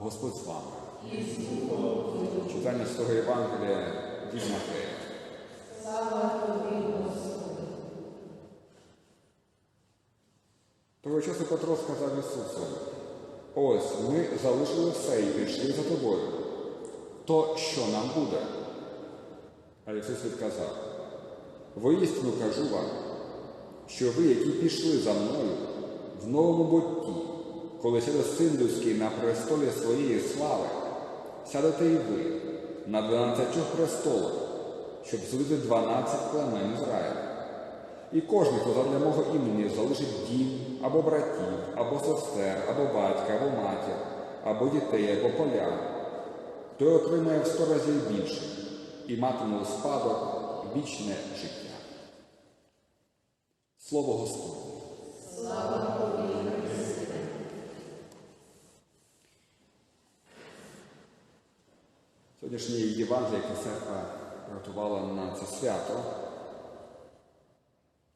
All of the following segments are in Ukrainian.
Господь з вами. Читання Святого Євангелія від Матея. Того часу Петро сказав Ісусу, ось ми залишили все і пішли за тобою. То що нам буде? А Ісус відказав, воістину кажу вам, що ви, які пішли за мною в новому бутті, коли сяде син людський на престолі своєї слави, сядете і ви на дванадцятьох престолах, щоб судити дванадцять племен Ізраїля. І кожен, хто задля мого імені залишить дім, або братів, або сестер, або батька, або матір, або дітей, або поля, той отримає в сто разів більше і матиме у спадок вічне життя. Слово Господне. Сьогоднішнє Євангеліє, яке церква приготувала на це свято,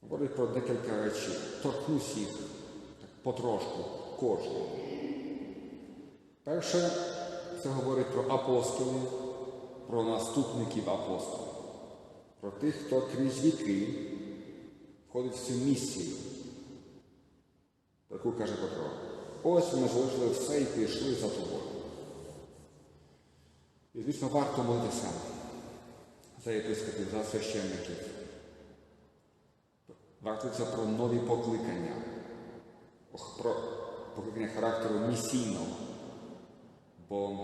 говорить про декілька речей. Торкнусь їх так, потрошку кожного. Перше, це говорить про апостолів, про наступників апостолів, про тих, хто крізь віки входить в цю місію. Таку каже Петро. Ось ми залишили все і пішли за тобою. Звісно, варто молитися за єпископів, за священників. Варто це про нові покликання, про покликання характеру місійного. Бо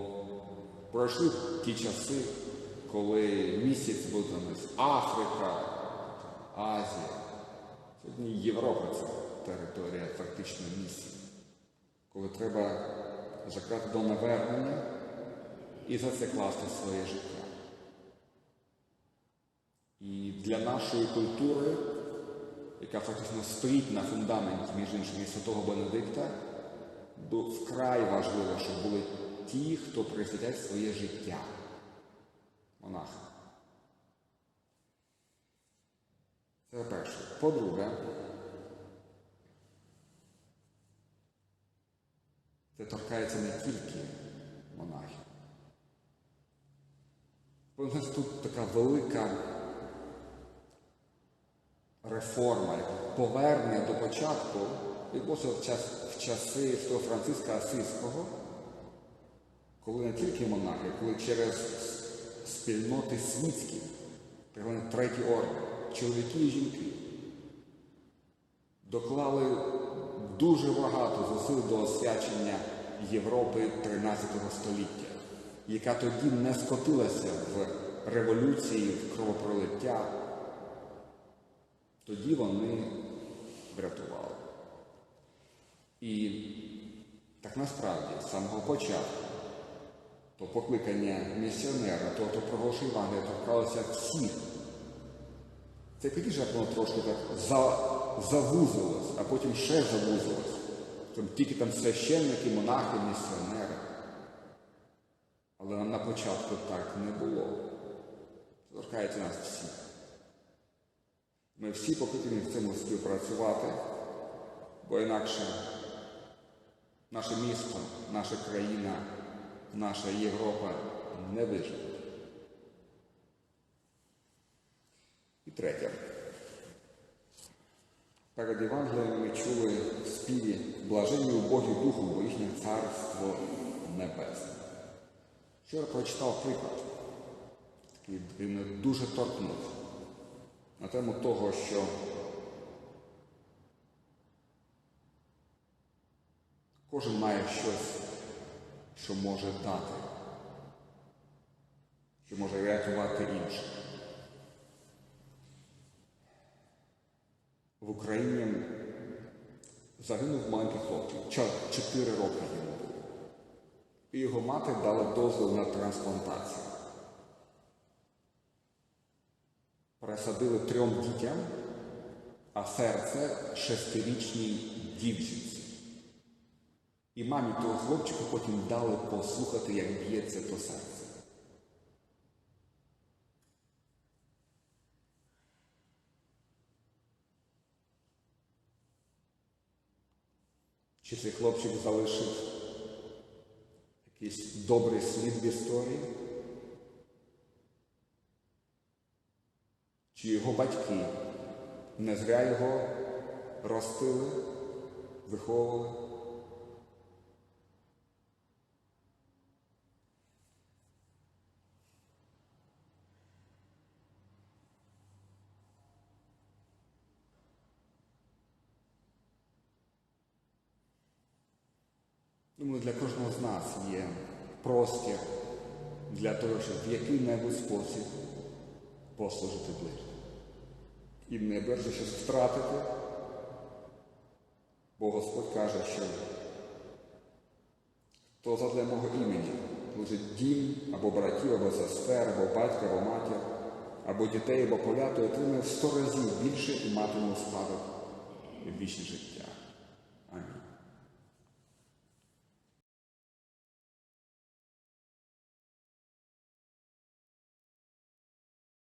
пройшли ті часи, коли місяць був там Африка, Азія. Сьогодні Європа це територія фактично місії, коли треба закрати до навернення і за це класти своє життя. І для нашої культури, яка фактично стоїть на фундаменті, між іншим, Святого Бенедикта, вкрай важливо, щоб були ті, хто присвятять своє життя. Монахи. Це перше. По-друге, це торкається не тільки монахів. У нас тут така велика реформа, повернення до початку відбулося в, час, в часи Святого Франциска Асиського, коли не тільки монахи, коли через спільноти світські, так званий третій орден, чоловіки і жінки, доклали дуже багато зусиль до освячення Європи 13 століття, яка тоді не скотилася в революції, в кровопролиття. Тоді вони врятували. І так насправді, з самого початку, то покликання місіонера, то, то проголошення Євангелія торкалося всіх. Це тоді воно трошки так за, завузилось, а потім ще завузилось. Там, тільки там священники, монахи, місіонери. Але на початку так не було. Торкається нас всіх. Ми всі покликані в цьому співпрацювати, бо інакше наше місто, наша країна, наша Європа не виживе. І третє. Перед Євангелієм ми чули в співі блаженні убогі духу, бо їхнє царство небесне. Вчора прочитав приклад, такий мене дуже торкнув на тему того, що кожен має щось, що може дати, що може рятувати інших. В Україні загинув маленький хлопчик, 4 роки йому було. І його мати дала дозвіл на трансплантацію. Пересадили трьом дітям, а серце шестирічній дівчинці. І мамі того хлопчика потім дали послухати, як б'ється то серце. Чи цей хлопчик залишив якийсь добрий слід в історії? Чи його батьки не зря його ростили, виховували? Думаю, для кожного з нас є простір для того, щоб в який-небудь спосіб послужити ближньому. І не бережи щось втратити, бо Господь каже, що хто задля мого імені служить дім або братів, або сестер, або батька, або матір, або дітей, або поля, то отримає в сто разів більше і матиме спадок вічне життя.